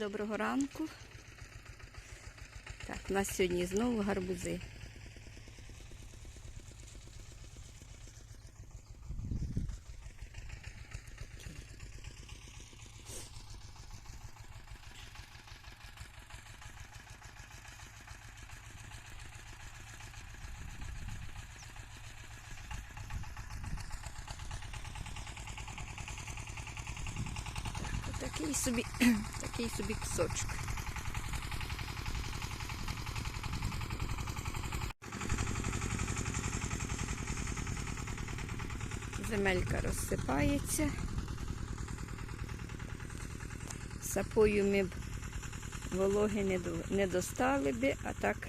доброго ранку. Так, у нас сьогодні знову гарбузи. Так, Такий собі, такий собі кусочок. Земелька розсипається. Сапою ми б вологи не, достали би, а так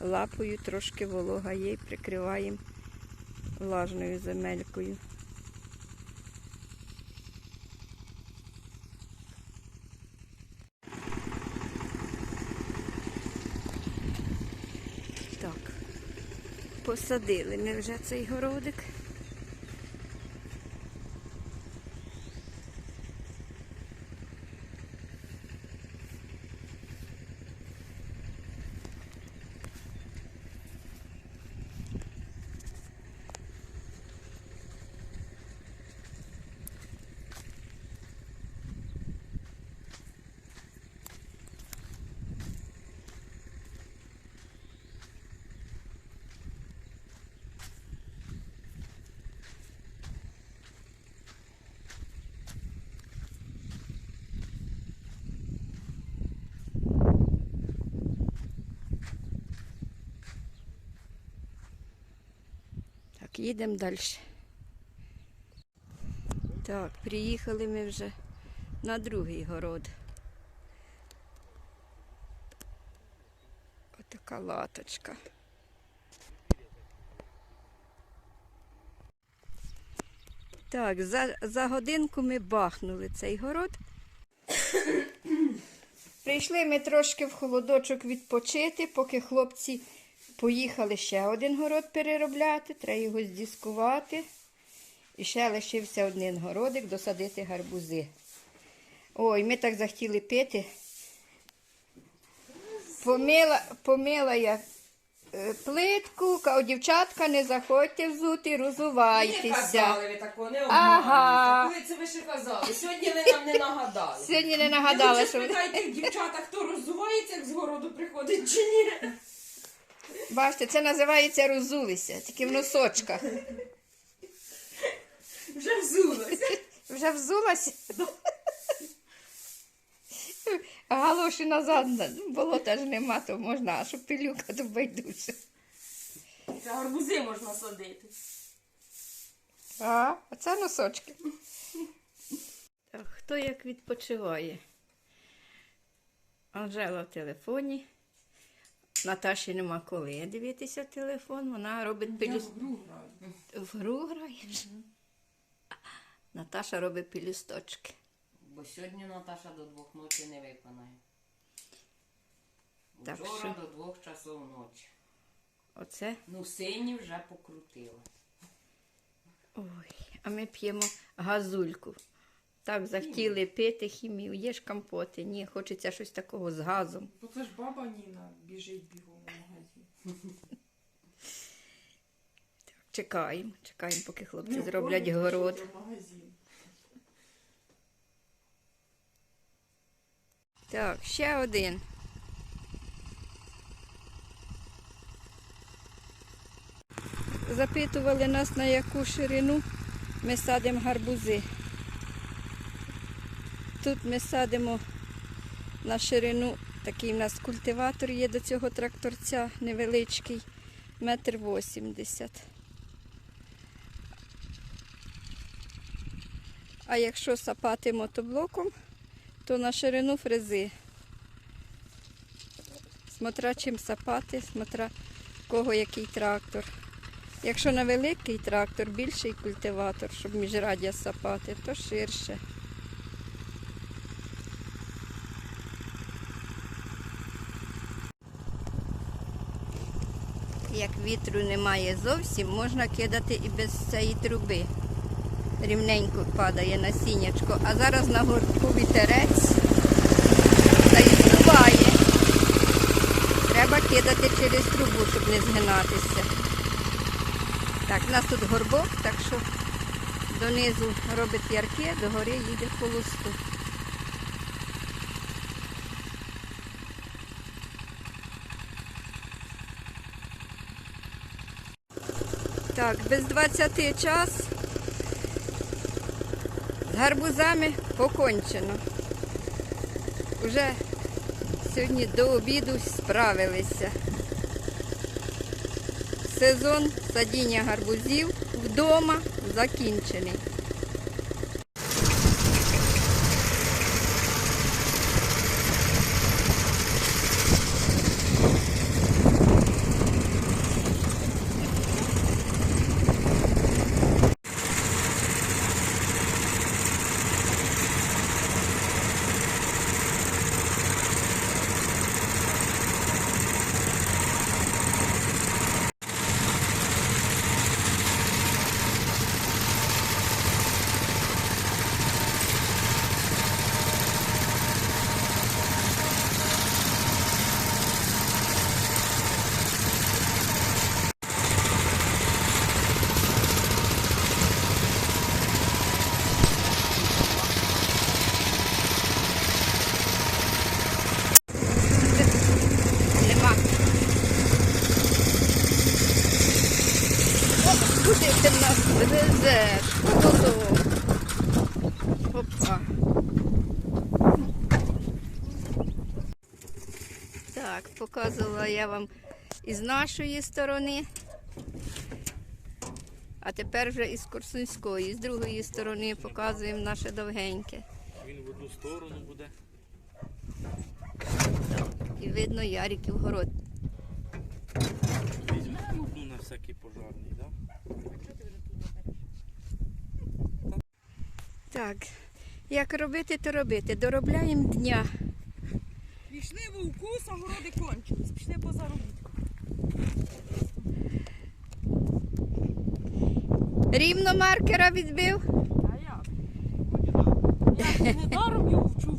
лапою трошки волога є і прикриваємо влажною земелькою. Так, посадили ми вже цей городик. Так, їдемо далі. Так, приїхали ми вже на другий город. Отака латочка. Так, за, за годинку ми бахнули цей город. Прийшли ми трошки в холодочок відпочити, поки хлопці поїхали ще один город переробляти, треба його здіскувати. І ще лишився один городик досадити гарбузи. Ой, ми так захотіли пити. Помила, помила я е, плитку, кажу, дівчатка, не заходьте взути, Не казали ви такого, не Ага. Коли це ви ще казали? Сьогодні ви нам не нагадали. Сьогодні не Я нагадала, що ви- спитайте дівчата, хто роззувається, як з городу приходить чи ні. Бачите, це називається розулися, тільки в носочках. Вже взулося. Вже взулась? Галоші назад ну, болота ж нема, то можна, а що пилюка, то байдуже. Це гарбузи можна садити. А, а це носочки. Так, хто як відпочиває? Анжела в телефоні. Наташі нема коли дивитися телефон, вона робить пилюс... В гру граєш? Наташа робить пілюсточки. Бо сьогодні Наташа до двох ночі не виконає. Так Вчора що? до двох часов ночі. Оце. Ну, сині вже покрутила. Ой, а ми п'ємо газульку. Так захотіли пити хімію. Є ж компоти. Ні, хочеться щось такого з газом. Бо це ж баба Ніна біжить бігом в магазин. Чекаємо, чекаємо, поки хлопці Не зроблять город. магазин. Так, ще один. Запитували нас, на яку ширину ми садимо гарбузи. Тут ми садимо на ширину, такий у нас культиватор є до цього тракторця невеличкий, метр вісімдесят. А якщо сапати мотоблоком, то на ширину фрези. Смотря чим сапати, смотря кого який трактор. Якщо на великий трактор, більший культиватор, щоб міжраддя сапати, то ширше. як вітру немає зовсім, можна кидати і без цієї труби. Рівненько падає насіннячко. А зараз на горбку вітерець заіснуває. Треба кидати через трубу, щоб не згинатися. Так, у нас тут горбок, так що донизу робить ярки, догори їде холосту. Так, без 20 час. З гарбузами покончено. Уже сьогодні до обіду справилися. Сезон садіння гарбузів вдома закінчений. Так, показувала я вам із нашої сторони. А тепер вже із Корсунської, з другої сторони показуємо наше довгеньке. Він в одну сторону буде. І видно Яриків город. Візьмемо одну на всякий пожарний, так? Так, як робити, то робити. Доробляємо дня. Пішли вовкус, а городи кончились. Пішли по заробітку. Рівно маркера відбив. А як? Я ж не даром його вчу